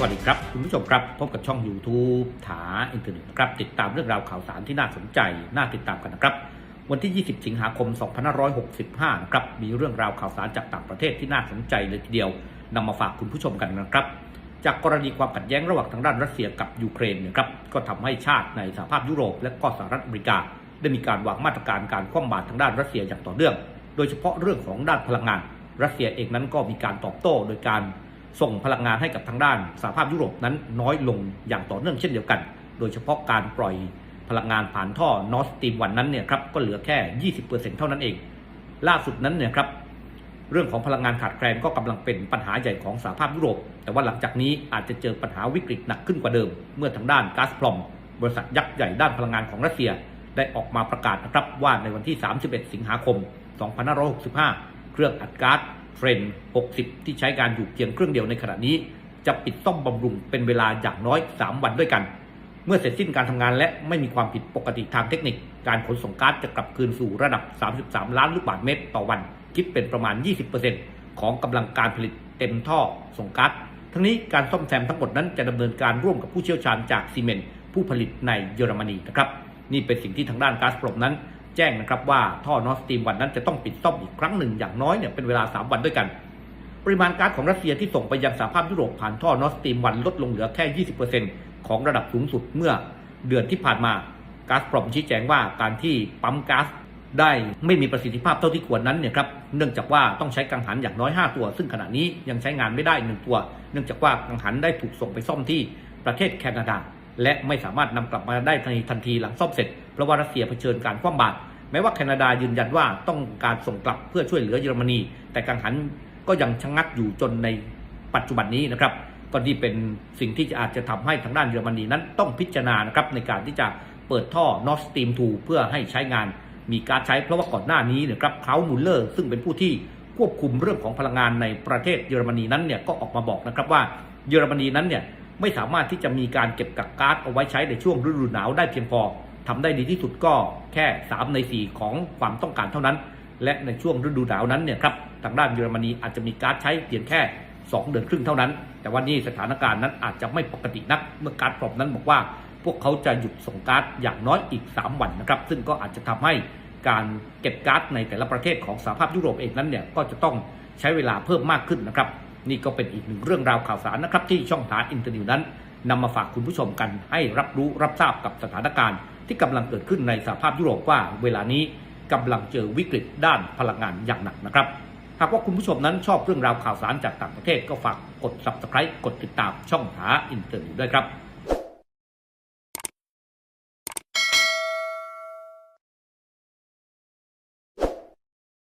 สวัสดีครับ คุณผู้ชมครับ พบกับช่อง YouTube ถาอินเทอร์เน็ตนะครับ ติดตามเรื่องราวข่าวสารที่น่าสนใจ น่าติดตามกันนะครับ วันที่ 20 สิงหาคม 2565 นะครับ มีเรื่องราวข่าวสารจากต่างประเทศที่น่าสนใจเลยทีเดียวนำมาฝากคุณผู้ชมกันนะครับ จากกรณีความขัดแย้งระหว่างทางด้านรัสเซียกับยูเครนเนะครับก็ทำให้ชาติในสหภาพยุโรป และก็สหรัฐอเมริกา ได้มีการวางมาตรการการคว่ำบาตรทางด้านรัสเซียอย่างต่อเนื่อง โดยเฉพาะเรื่องของด้านพลังงาน รัสเซียเองนั้นก็มีการตอบโต้โดยการ ส่งพลังงานให้กับทางด้านสหภาพยุโรปนั้นน้อยลงอย่างต่อเนื่องเช่นเดียวกัน โดยเฉพาะการปล่อยพลังงานผ่านท่อนอสตีมวันนั้นเนี่ยครับก็เหลือแค่ 20%เท่านั้นเอง ล่าสุดนั้นเนี่ยครับเรื่องของพลังงานขาดแคลนก็กำลังเป็นปัญหาใหญ่ของสหภาพยุโรป แต่ว่าหลังจากนี้อาจจะเจอปัญหาวิกฤตหนักขึ้นกว่าเดิม เมื่อทางด้านก๊าซพรอม บริษัทยักษ์ใหญ่ด้านพลังงานของรัสเซีย ได้ออกมาประกาศนะครับว่าในวันที่ 31 สิงหาคม 2565 เครื่องอัดก๊าซ เทรน60 ที่ใช้การอยู่เพียงเครื่องเดียวในขณะนี้ จะปิดซ่อมบำรุงเป็นเวลาอย่างน้อย 3 วันด้วยกัน เมื่อเสร็จสิ้นการทำงานและไม่มีความผิดปกติทางเทคนิค การขนส่งก๊าซจะกลับคืนสู่ระดับ 33 ล้านลูกบาศก์เมตรต่อวัน คิดเป็นประมาณ 20%ของกำลังการผลิตเต็มท่อส่งก๊าซทั้งนี้การซ่อมแซมทั้งหมดนั้นจะดำเนินการร่วมกับผู้เชี่ยวชาญจากซีเมนต์ผู้ผลิตในเยอรมนีนะครับ นี่เป็นสิ่งที่ทางด้านก๊าซปรมนั้น แจ้งนะครับว่าท่อนอสตีมวันนั้นจะต้องปิดซ่อมอีกครั้งหนึ่งอย่างน้อยเนี่ยเป็นเวลา 3 วันด้วยกัน ปริมาณก๊าซของรัสเซียที่ส่งไปยังสหภาพยุโรปผ่านท่อนอสตีมวันลดลงเหลือแค่ 20%ของระดับสูงสุดเมื่อเดือนที่ผ่านมาก๊าซปรมชี้แจงว่าการที่ปั๊มก๊าซได้ไม่มีประสิทธิภาพเท่าที่ควรนั้นเนี่ยครับเนื่องจากว่าต้องใช้กังหันอย่างน้อย 5 ตัว ซึ่งขณะนี้ยังใช้งานไม่ได้ 1 ตัว เนื่องจากว่ากังหันได้ถูกส่งไปซ่อมที่ประเทศแคนาดา และไม่สามารถนำกลับมาได้ในทันทีหลังซ่อมเสร็จ เพราะว่ารัสเซียเผชิญการคว่ำบาตรแม้ว่าแคนาดายืนยันว่าต้องการส่งกลับเพื่อช่วยเหลือเยอรมนี แต่กังหันก็ยังชะงักอยู่จนในปัจจุบันนี้นะครับก็นี่เป็นสิ่งที่อาจจะทำให้ทางด้านเยอรมนีนั้นต้องพิจารณานะครับในการที่จะเปิดท่อ Nord Stream 2เพื่อให้ใช้งานมีการใช้เพราะว่าก่อนหน้านี้นะครับเขามุลเลอร์ซึ่งเป็นผู้ที่ควบคุมเรื่องของพลังงานในประเทศเยอรมนีนั้นเนี่ยก็ออกมาบอกนะครับว่าเยอรมนีนั้นเนี่ย ไม่สามารถที่จะมีการเก็บกักก๊าซเอาไว้ใช้ในช่วงฤดูหนาวได้เพียงพอทำได้ดีที่สุดก็แค่ 3 ใน 4 ของความต้องการเท่านั้น และในช่วงฤดูหนาวนั้นเนี่ยครับทางด้านเยอรมนีอาจจะมีก๊าซใช้เพียงแค่ 2 เดือนครึ่งเท่านั้น แต่ว่านี่สถานการณ์นั้นอาจจะไม่ปกตินักเมื่อการปรอบนั้นบอกว่า พวกเขาจะหยุดส่งก๊าซอย่างน้อยอีก 3 วันนะครับ ซึ่งก็อาจจะทำให้การเก็บก๊าซในแต่ละประเทศของสหภาพยุโรปเองนั้นเนี่ยก็จะต้องใช้เวลาเพิ่มมากขึ้นนะครับ นี่ก็เป็นอีกหนึ่งเรื่องราวข่าวสารนะครับ ที่ช่องฐานอินเตอร์นิวนั้นนำมาฝากคุณผู้ชมกัน ให้รับรู้รับทราบกับสถานการณ์ ที่กำลังเกิดขึ้นในสหภาพยุโรปว่าเวลานี้กำลังเจอวิกฤตด้านพลังงานอย่างหนักนะครับ หากว่าคุณผู้ชมนั้นชอบเรื่องราวข่าวสารจากต่างประเทศก็ฝากกด subscribe กดติดตามช่องหาอินเตอร์นิวด้วยครับ